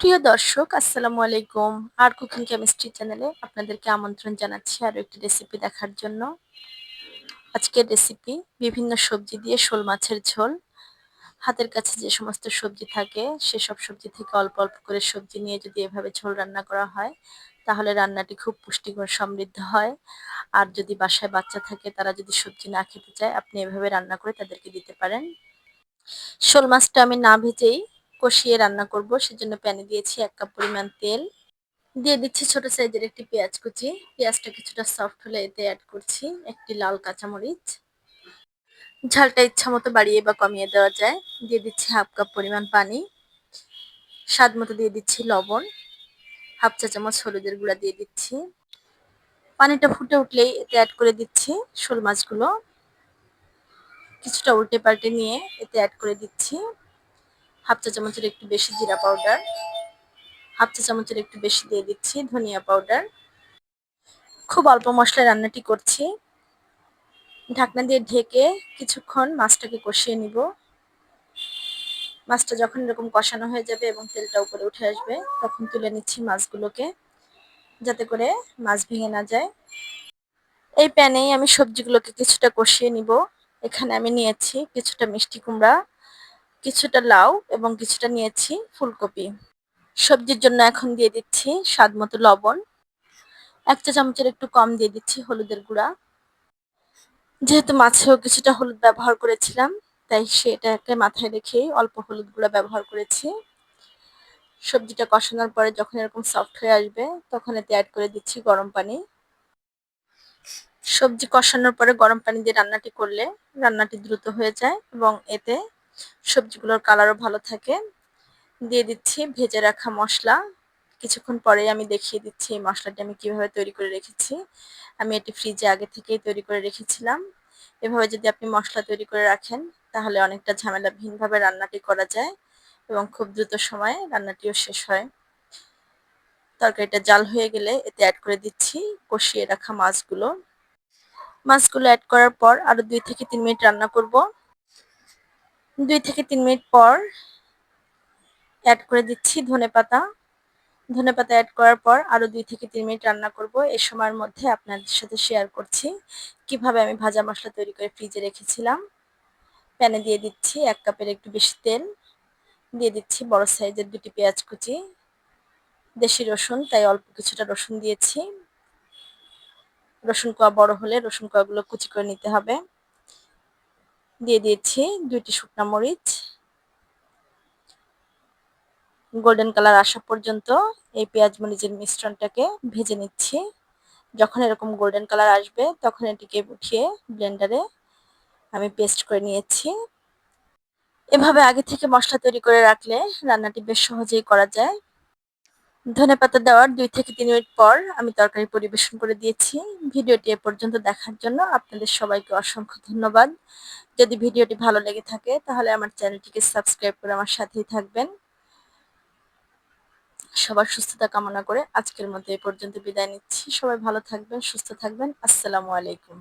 প্রিয় দর্শক, আসসালামু আলাইকুম। আর কুকিং কেমিস্ট্রি চ্যানেলে আপনাদেরকে আমন্ত্রণ জানাচ্ছি আরও একটি রেসিপি দেখার জন্য। আজকের রেসিপি বিভিন্ন সবজি দিয়ে শোল মাছের ঝোল। হাতের কাছে যে সমস্ত সবজি থাকে, সেসব সবজি থেকে অল্প অল্প করে সবজি নিয়ে যদি এভাবে ঝোল রান্না করা হয়, তাহলে রান্নাটি খুব পুষ্টিগুণ সমৃদ্ধ হয়। আর যদি বাসায় বাচ্চা থাকে, তারা যদি সবজি না খেতে চায়, আপনি এভাবে রান্না করে তাদেরকে দিতে পারেন। শোল মাছটা আমি না ভেজেই কষিয়ে রান্না করব, সেজন্য প্যানে দিয়েছি এক কাপ পরিমাণ তেল। দিয়ে দিচ্ছি ছোট সাইজের একটি পেঁয়াজ কুচি। পেঁয়াজটা কিছুটা সফট হলে এতে অ্যাড করছি একটি লাল কাঁচামরিচ। ঝালটা ইচ্ছা মতো বাড়িয়ে বা কমিয়ে দেওয়া যায়। দিয়ে দিচ্ছি হাফ কাপ পরিমাণ পানি। স্বাদ মতো দিয়ে দিচ্ছি লবণ। হাফ চা চামচ হলুদের গুঁড়া দিয়ে দিচ্ছি। পানিটা ফুটে উঠলেই এতে অ্যাড করে দিচ্ছি শোল মাছগুলো। কিছুটা উল্টে পাল্টে নিয়ে এতে অ্যাড করে দিচ্ছি। হাফ চা চামচের একটু বেশি জিরা পাউডার, হাফ চা চামচের একটু বেশি দিয়ে দিচ্ছি ধনিয়া পাউডার। খুব অল্প মশলায় রান্নাটি করছি। ঢাকনা দিয়ে ঢেকে কিছুক্ষণ মাছটাকে কষিয়ে নিব। মাছটা যখন এরকম কষানো হয়ে যাবে এবং তেলটা উপরে উঠে আসবে, তখন তুলে নিচ্ছি মাছগুলোকে, যাতে করে মাছ ভেঙে না যায়। এই প্যানেই আমি সবজিগুলোকে কিছুটা কষিয়ে নিব। এখানে আমি নিয়েছি কিছুটা মিষ্টি কুমড়া কিছুটা লাউ এবং কিছুটা নিয়েছি ফুলকপি। সবজির জন্য এখন দিয়ে দিচ্ছি স্বাদ মতো লবণ। এক চা চামচের একটু কম দিয়ে দিচ্ছি হলুদের গুঁড়া। যেহেতু মাছেও কিছুটা হলুদ ব্যবহার করেছিলাম, তাই সেটাকে মাথায় রেখেই অল্প হলুদ গুঁড়া ব্যবহার করেছি। সবজিটা কষানোর পরে যখন এরকম সফট হয়ে আসবে, তখন এতে অ্যাড করে দিচ্ছি গরম পানি। সবজি কষানোর পরে গরম পানি দিয়ে রান্নাটি করলে রান্নাটি দ্রুত হয়ে যায় এবং এতে সবজিগুলোর কালারও ভালো থাকে। দিয়ে দিচ্ছি ভেজে রাখা মশলা। কিছুক্ষণ পরেই আমি দেখিয়ে দিচ্ছি এই মশলাটি আমি কীভাবে তৈরি করে রেখেছি। আমি এটি ফ্রিজে আগে থেকেই তৈরি করে রেখেছিলাম। এভাবে যদি আপনি মশলা তৈরি করে রাখেন, তাহলে অনেকটা ঝামেলা ভিন্নভাবে রান্নাটি করা যায় এবং খুব দ্রুত সময়ে রান্নাটিও শেষ হয়। তরকারিটা জাল হয়ে গেলে এতে অ্যাড করে দিচ্ছি কষিয়ে রাখা মাছগুলো। মাছগুলো অ্যাড করার পর আরও দুই থেকে তিন মিনিট রান্না করব। দুই থেকে তিন মিনিট পর অ্যাড করে দিচ্ছি ধনে পাতা। ধনে পাতা অ্যাড করার পর আরও দুই থেকে তিন মিনিট রান্না করব। এই সময়ের মধ্যে আপনাদের সাথে শেয়ার করছি কীভাবে আমি ভাজা মশলা তৈরি করে ফ্রিজে রেখেছিলাম। প্যানে দিয়ে দিচ্ছি এক কাপের একটু বেশি তেল। দিয়ে দিচ্ছি বড় সাইজের দুটি পেঁয়াজ কুচি, দেশি রসুন, তাই অল্প কিছুটা রসুন দিয়েছি। রসুন কোয়া বড় হলে রসুন কোয়াগুলো কুচি করে নিতে হবে। দিয়ে দিয়েছি দুইটি শুকনা মরিচ। গোল্ডেন কালার আসা পর্যন্ত এই পেঁয়াজ মরিচের মিশ্রণটাকে ভেজে নিচ্ছি। যখন এরকম গোল্ডেন কালার আসবে, তখন এটিকে উঠিয়ে ব্লেন্ডারে আমি পেস্ট করে নিয়েছি। এভাবে আগে থেকে মশলা তৈরি করে রাখলে রান্নাটি বেশ সহজেই করা যায়। ধনে পাতা দেওয়ার দুই থেকে তিন মিনিট পর আমি তরকারি পরিবেশন করে দিয়েছি। ভিডিওটি এ পর্যন্ত দেখার জন্য আপনাদের সবাইকে অসংখ্য ধন্যবাদ। যদি ভিডিওটি ভালো লেগে থাকে, তাহলে আমার চ্যানেলটিকে সাবস্ক্রাইব করে আমার সাথেই থাকবেন। সবার সুস্থতা কামনা করে আজকের মতো এ পর্যন্ত বিদায় নিচ্ছি। সবাই ভালো থাকবেন, সুস্থ থাকবেন। আসসালামু আলাইকুম।